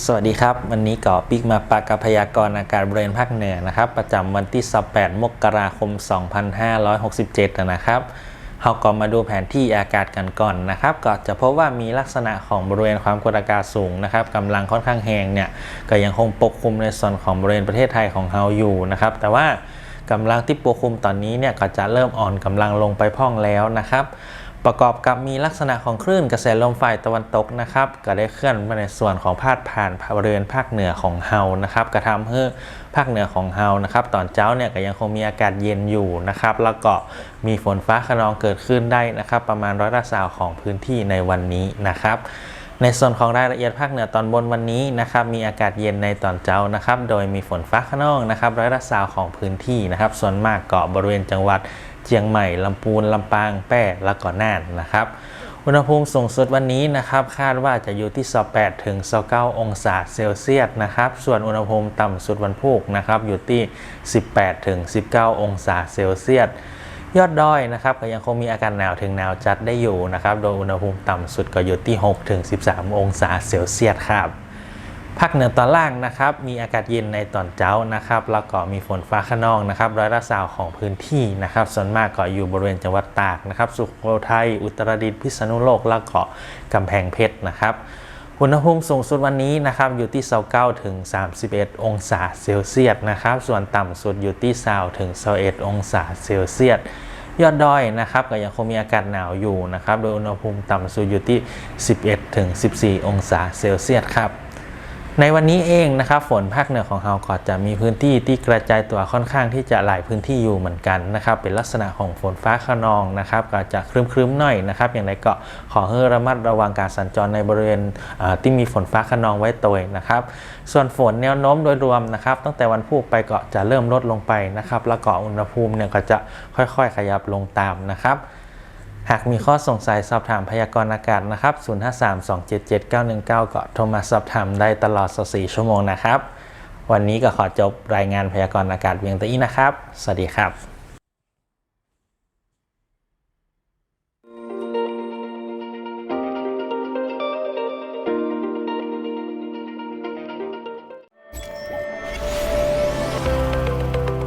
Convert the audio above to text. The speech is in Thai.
สวัสดีครับ วันนี้ก็ปิกมาปากกับพยากรณ์อากาศบริเวณภาคเหนือนะครับ ประจำวันที่ 18 มกราคม 2567 นะครับเราก็มาดูแผนที่อากาศกันก่อนนะครับ ก็จะพบว่ามีลักษณะของบริเวณความกดอากาศสูงนะครับกำลังค่อนข้างแรงเนี่ยก็ยังคงปกคลุมในส่วนของบริเวณประเทศไทยของเราอยู่นะครับ แต่ว่ากำลังที่ปกคลุมตอนนี้เนี่ยก็จะเริ่มอ่อนกำลังลงไปพ่องแล้วนะครับ ประกอบกับมีลักษณะของคลื่นกระแสลมฝ่ายตะวันตกนะครับ ก็ได้เคลื่อนมาในส่วนของพาดผ่านบริเวณภาคเหนือของเฮานะครับกระทำให้ภาคเหนือของเฮานะครับ ตอนเช้าเนี่ยก็ยังคงมีอากาศเย็นอยู่นะครับ แล้วก็มีฝนฟ้าขนองเกิดขึ้นได้นะครับ ประมาณร้อยละสาวของพื้นที่ในวันนี้นะครับ ในส่วนของรายละเอียดภาคเหนือตอนบนวันนี้นะครับมีอากาศเย็นในตอนเช้านะครับโดยมีฝนฟ้าขนองนะครับร้อยละสาวของพื้นที่นะครับส่วนมากเกาะบริเวณจังหวัดเชียงใหม่ลำพูนลำปางแพร่และก็น่านนะครับอุณหภูมิสูงสุดวันนี้นะครับคาดว่าจะอยู่ที่ 28 ถึง 29 องศาเซลเซียสนะครับ ส่วนอุณหภูมิต่ำสุดวันพุธนะครับอยู่ที่ 18 ถึง 19 องศาเซลเซียส ยอดดอยนะครับก็ยังคงมีอากาศหนาวถึงหนาวจัดได้อยู่นะครับ โดยอุณหภูมิต่ำสุดก็อยู่ที่ 6 ถึง 13 องศาเซลเซียสครับภาคเหนือตอนล่างนะครับมีอากาศเย็นในตอนเช้านะครับแล้วก็มีฝนฟ้าขนองนะครับร้อยละสาวของพื้นที่นะครับ ส่วนมากก็อยู่บริเวณจังหวัดตากนะครับ สุโขทัยอุตรดิตถ์พิษณุโลกแล้วก็กำแพงเพชรนะครับ อุณหภูมิสูงสุดวันนี้นะครับอยู่ที่29ถึง31 องศาเซลเซียสนะครับ ส่วนต่ำสุดอยู่ที่20ถึง21องศาเซลเซียสยอดดอยนะครับก็ยังคงมีอากาศหนาวอยู่นะครับ โดยอุณหภูมิต่ำสุดอยู่ที่ 11ถึง14 องศาเซลเซียสครับ ในวันนี้เองนะครับฝนภาคเหนือของเราก็จะมีพื้นที่ที่กระจายตัวค่อนข้างที่จะหลายพื้นที่อยู่เหมือนกันนะครับ เป็นลักษณะของฝนฟ้าขนองนะครับก็จะครึ้มๆหน่อยนะครับ อย่างไรก็ขอให้ระมัดระวังการสัญจรในบริเวณที่มีฝนฟ้าขนองไว้ตัวนะครับ ส่วนฝนแนวโน้มโดยรวมนะครับ ตั้งแต่วันพุธไปก็จะเริ่มลดลงไปนะครับ แล้วก็อุณหภูมิเนี่ยก็จะค่อยๆ ขยับลงตามนะครับ หากมีข้อสงสัยสอบถามพยากรณ์อากาศนะครับ 053277919 ก็โทรมาสอบถามได้ตลอด 24 ชั่วโมงนะครับ วันนี้ก็ขอจบรายงานพยากรณ์อากาศเพียงตะอี้นะครับ สวัสดีครับ